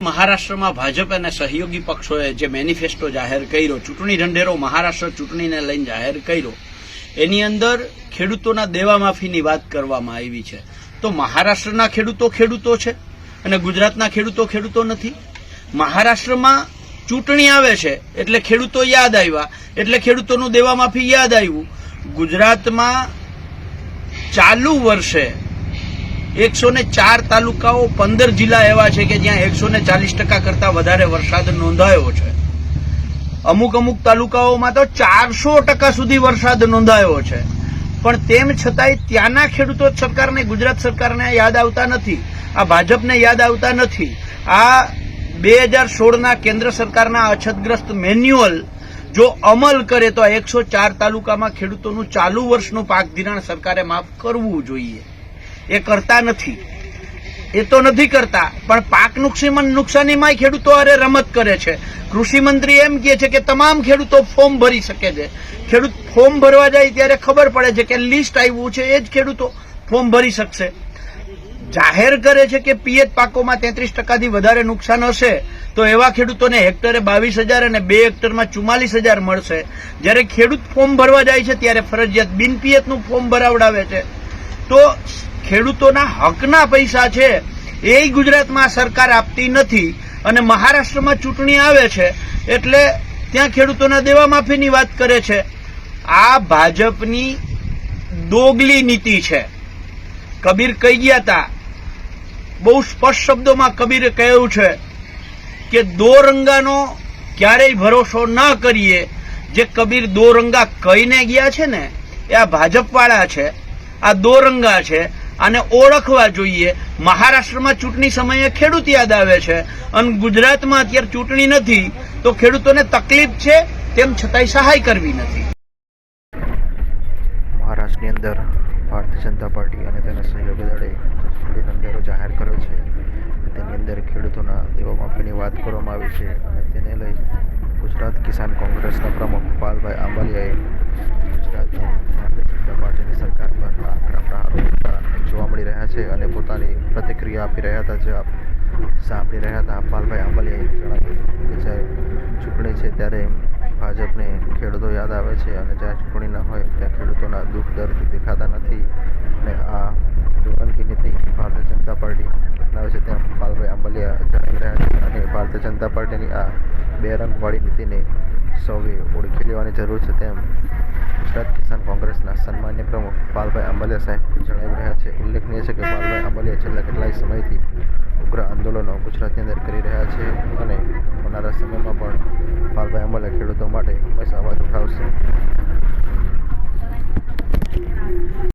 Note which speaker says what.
Speaker 1: મહારાષ્ટ્રમાં ભાજપ અને સહયોગી પક્ષોએ જે મેનિફેસ્ટો જાહેર કર્યો, ચૂંટણી ઢંઢેરો મહારાષ્ટ્ર ચૂંટણીને લઈને જાહેર કર્યો, એની અંદર ખેડૂતોના દેવા વાત કરવામાં આવી છે. તો મહારાષ્ટ્રના ખેડૂતો ખેડૂતો છે અને ગુજરાતના ખેડૂતો ખેડૂતો નથી. મહારાષ્ટ્રમાં ચૂંટણી આવે છે એટલે ખેડૂતો યાદ આવ્યા, એટલે ખેડૂતોનું દેવા માફી યાદ આવ્યું. ગુજરાતમાં ચાલુ વર્ષે એકસો ને ચાર તાલુકાઓ પંદર જિલ્લા એવા છે કે જ્યાં એકસો ને ચાલીસ ટકા કરતા વધારે વરસાદ નોંધાયો છે. અમુક અમુક તાલુકાઓમાં તો ચારસો ટકા સુધી વરસાદ નોંધાયો છે. પણ તેમ છતાંય ત્યાંના ખેડૂતો સરકારને, ગુજરાત સરકારને યાદ આવતા નથી. આ ભાજપને યાદ આવતા નથી. આ બે હજાર સોળના કેન્દ્ર સરકારના અછતગ્રસ્ત મેન્યુઅલ જો અમલ કરે તો એકસો ચાર તાલુકામાં ખેડૂતોનું ચાલુ વર્ષનું પાક ધિરાણ સરકારે માફ કરવું જોઈએ. એ કરતા નથી. એ તો નથી કરતા, પણ પાક નુકસાન નુકસાનીમાં ખેડૂતો અરે રમત કરે છે. કૃષિ મંત્રી એમ કહે છે કે તમામ ખેડૂતો ફોર્મ ભરી શકે છે. ખેડૂત ફોર્મ ભરવા જાય ત્યારે ખબર પડે છે કે લિસ્ટ આવ્યું છે, એ જ ખેડૂતો ફોર્મ ભરી શકશે. જાહેર કરે છે કે પિયત પાકોમાં તેત્રીસ ટકાથી વધારે નુકસાન હશે, તો એવા ખેડૂતોને હેક્ટરે બાવીસ હજાર અને બે હેક્ટરમાં ચુમ્માલીસ હજાર મળશે. જ્યારે ખેડૂત ફોર્મ ભરવા જાય છે, ત્યારે ફરજિયાત બિન પિયતનું ફોર્મ ભરાવડાવે છે. તો ખેડૂતોના હકના પૈસા છે એ ગુજરાતમાં સરકાર આપતી નથી અને મહારાષ્ટ્રમાં ચૂંટણી આવે છે, એટલે ત્યાં ખેડૂતોના દેવા માફીની વાત કરે છે. આ ભાજપની દોગલી નીતિ છે. કબીર કહી ગયા હતા બહુ સ્પષ્ટ શબ્દોમાં કબીરે કહ્યું છે કે દો રંગાનો ક્યારેય ભરોસો ન કરીએ. જે કબીર દો રંગા કહીને ગયા છે ને, એ આ ભાજપવાળા છે, આ દો રંગા છે આને ઓળખવા જોઈએ. મહારાષ્ટ્રમાં ચૂંટણી સમયે ખેડૂત યાદ આવે છે. અને ગુજરાતમાં અત્યારે ચૂંટણી નથી, તો ખેડૂતોને તકલીફ છે, તેમ છતાંય સહાય કરવી નથી.
Speaker 2: મહારાષ્ટ્રની અંદર ભારતીય જનતા પાર્ટી અને તેના સહયોગી દળે ચૂંટણી જાહેર કર્યો છે. તેની અંદર ખેડૂતોના દેવા માફીની વાત કરવામાં આવી છે અને તેને લઈ ગુજરાત કિસાન કોંગ્રેસના પ્રમુખ પાલભાઈ આંબાલિયાએ ગુજરાતની ભારતીય જનતા પાર્ટીની સરકાર પર આકરા પ્રહારો કરતા જોવા મળી રહ્યા છે અને પોતાની પ્રતિક્રિયા આપી રહ્યા હતા, જે સાંભળી રહ્યા હતા. પાલભાઈ આંબાલિયાએ જણાવ્યું કે જ્યારે ચૂંટણી છે ત્યારે ભાજપને ખેડૂતો યાદ આવે છે અને જ્યાં ચૂંટણી ન હોય ત્યાં ખેડૂતોના દુઃખ દર્દ દેખાતા નથી. અને આ દુકાનકી નીતિ ભારતીય જનતા પાર્ટી અપનાવે છે તેમ પાલભાઈ આંબલિયા જણાવી રહ્યા છે. અને ભારતીય જનતા પાર્ટીની આ બે રંગવાળી નીતિને સૌએ ઓળખી લેવાની જરૂર છે તેમ ગુજરાત કિસાન કોંગ્રેસના સન્માન્ય પ્રમુખ પાલભાઈ આંબલિયા સાહેબ જણાવી રહ્યા છે. ઉલ્લેખનીય છે કે પાલભાઈ આંબલિયા છેલ્લા કેટલાય સમયથી ઉગ્ર આંદોલનો ગુજરાતની અંદર કરી રહ્યા છે અને આવનારા સમયમાં પણ પાલભાઈ આંબલિયા ખેડૂતો માટે હંમેશા અવાજ ઉઠાવશે